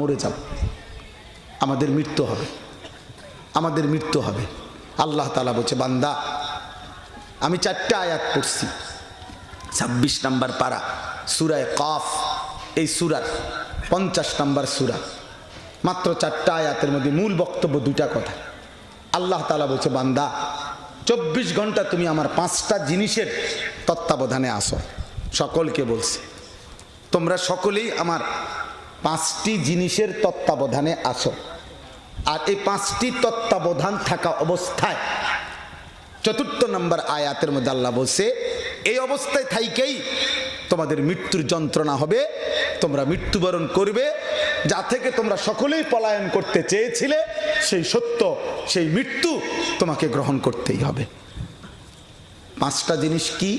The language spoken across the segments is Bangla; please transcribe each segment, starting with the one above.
মরে যাব আমাদের মৃত্যু হবে। আমাদের মৃত্যু হবে। আল্লাহ তালা বলছে, বান্দা, আমি চারটা আয়াত পড়ছি। ছাব্বিশ নাম্বার পাড়া সুরায় কফ, এই সুরার পঞ্চাশ নাম্বার সুরা। মাত্র চারটা আয়াতের মধ্যে মূল বক্তব্য দুটা কথা। আল্লাহ তালা বলছে, বান্দা, চব্বিশ ঘণ্টা তুমি আমার পাঁচটা জিনিসের তত্ত্বাবধানে আসো সকলকে বলছে, তোমরা সকলেই আমার পাঁচটি জিনিসের তত্ত্বাবধানে আসো। আর এই পাঁচটি তত্ত্বাবধান থাকা অবস্থায় চতুর্থ নম্বর আয়াতের মধ্যে আল্লাহ বলছে, এই অবস্থায় থাইকেই তোমাদের মৃত্যুর যন্ত্রণা হবে, তোমরা মৃত্যুবরণ করবে, যা থেকে তোমরা সকলেই পলায়ন করতে চেয়েছিলে, সেই সত্য, সেই মৃত্যু তোমাকে গ্রহণ করতেই হবে। পাঁচটা জিনিস কি?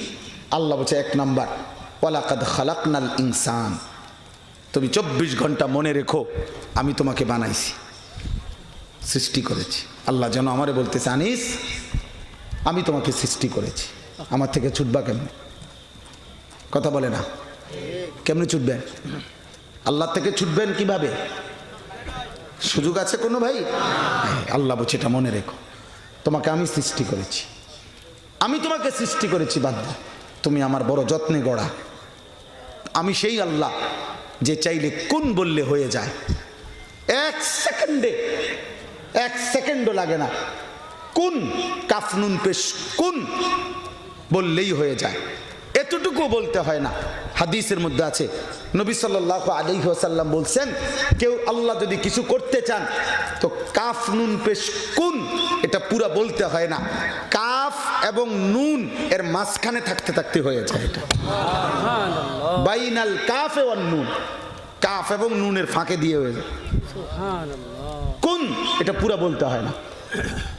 আল্লাহ বলছে এক নাম্বার, ওয়ালাকাদ খালাকনাল ইনসান। তুমি চব্বিশ ঘণ্টা মনে রেখো আমি তোমাকে বানাইছি। সৃষ্টি করেছি। আল্লাহ যেন আমারে বলতেছে আনিস আমি তোমাকে সৃষ্টি করেছি। আমার থেকে ছুটবা কেমনে? কথা বলে না। কেমনে ছুটবেন? আল্লাহ থেকে ছুটবেন কীভাবে? সুযোগ আছে কোনো ভাই? হ্যাঁ, আল্লাহ বলছে এটা মনে রেখো। তোমাকে আমি সৃষ্টি করেছি। আমি তোমাকে সৃষ্টি করেছি বান্দা। তুমি আমার বড় যত্নে গড়া। আমি সেই আল্লাহ। যে চাইলে কোন বললে হয়ে যায়? এক সেকেন্ডে, এক সেকেন্ডও লাগে না। কোন কাফনুন পেশ কোন বললেই হয়ে যায়? এতটুকু বলতে হয় না। হাদিসের মধ্যে আছে, নবী সাল্লাহ আলী ওসাল্লাম বলছেন, কেউ আল্লাহ যদি কিছু করতে চান, তো কাফ নুন পেশ কোন? এটা পুরা বলতে হয় না। কাফ এবং নুন এর মাঝখানে থাকতে থাকতে হয়ে যায় এটা। বাইনাল কাফ এবং নুন। কাফ এবং নুনের ফাঁকে দিয়ে হয়ে যায়। কোন? এটা পুরা বলতে হয় না।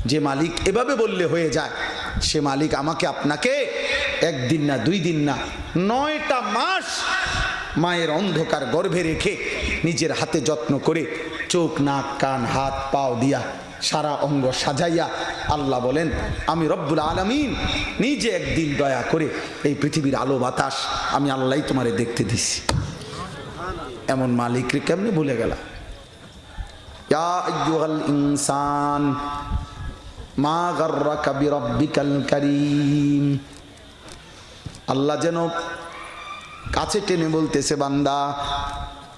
যে মালিক এভাবে বললে হয়ে যায় সে মালিক আমাকে আপনাকে একদিন না দুই দিন না নয়টা মাস মায়ের অন্ধকার গর্ভে রেখে নিজের হাতে যত্ন করে চোখ, নাক, কান, হাত, পাও দিয়া সারা অঙ্গ সাজাইয়া আল্লাহ বলেন, আমি রব্বুল আলমিন নিজে একদিন দয়া করে এই পৃথিবীর আলো বাতাস আমি আল্লাহ তোমারে দেখতে দিছি। এমন মালিকরে কেমনি ভুলে গেলা? ইনসান, মা বিরাব্বিকাল কারীম। আল্লাহ যেন কাছে টেনে বলতেছে বান্দা,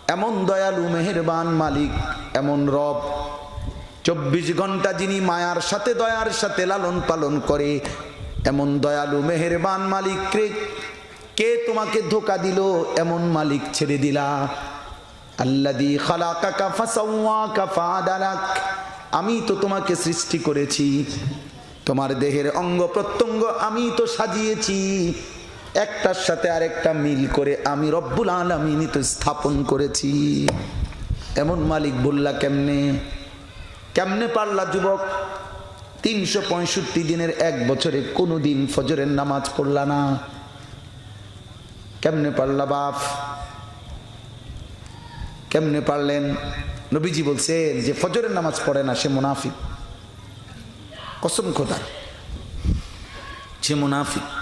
এমন দয়ালু, মেহেরবান মালিক, এমন রব। চব্বিশ ঘণ্টা যিনি মায়ার সাথে, দয়ার সাথে লালন পালন করে, এমন দয়ালু, মেহেরবান মালিক কে? তোমাকে ধোকা দিল? এমন মালিক ছেড়ে দিলা। আল্লাদি আমি তো তোমাকে সৃষ্টি করেছি। তোমার দেহের অঙ্গ প্রত্যঙ্গ আমি তো সাজিয়েছি। একটার সাথে আরেকটা মিল করে আমি রব্বুল আলমিনই তো স্থাপন করেছি। এমন মালিক বললা কেমনে? কেমনে পারলা যুবক? তিনশো পঁয়ষট্টি দিনের এক বছরে কোনো দিন ফজরের নামাজ পড়লা না। কেমনে পারলা বাপ? কেমনে পারলেন? নবীজি বলছেন যে ফজরের নামাজ পড়ে না, সে মুনাফিক। কসম খোদার সে মুনাফিক।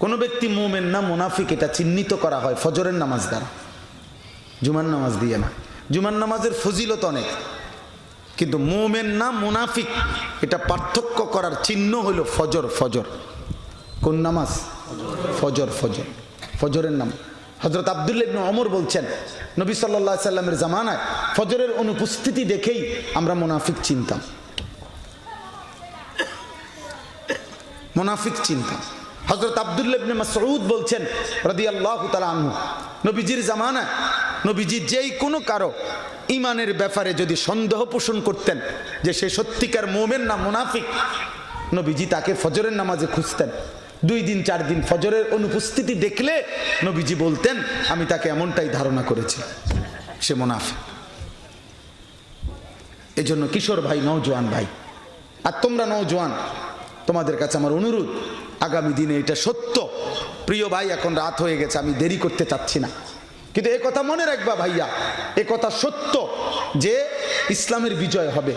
কোনো ব্যক্তি মোমেন না, মুনাফিক, এটা চিহ্নিত করা হয় ফজরের নামাজ দ্বারা। জুমার নামাজ দিয়ে না। জুমার নামাজের ফজিলত অনেক। কিন্তু মোমেন না, মুনাফিক, এটা পার্থক্য করার চিহ্ন হলো ফজর ফজর। কোন নামাজ? ফজর ফজর। ফজরের নাম। হজরত আবদুল্লা ইবনে অমর বলছেন, নবী সাল্লাহ সাল্লামের জামানায় ফজরের অনুপস্থিতি দেখেই আমরা মুনাফিক চিনতাম। মুনাফিক চিনতাম। হজরত আবদুল্লা ইবনে মাসউদ বলছেন রাদিয়াল্লাহু তাআলা আনহু, নবীজির জামানা নবীজি যেই কোনো কারও ইমানের ব্যাপারে যদি সন্দেহ পোষণ করতেন যে সে সত্যিকার মোমেন না মুনাফিক, নবীজি তাকে ফজরের নামাজে খুঁজতেন। দুই দিন, চার দিন ফজরের অনুপস্থিতি দেখলে নবীজি বলতেন, আমি তাকে এমনটাই ধারণা করেছি, সে মুনাফিক। এজন্য কিশোর ভাই নৌজোয়ান ভাই, আর তোমরা নৌজোয়ান তোমাদের কাছে আমার অনুরোধ আগামী দিনে এটা সত্য। প্রিয় ভাই, এখন রাত হয়ে গেছে, আমি দেরি করতে চাচ্ছি না। কিন্তু এ কথা মনে রাখবা ভাইয়া, এ কথা সত্য যে ইসলামের বিজয় হবে।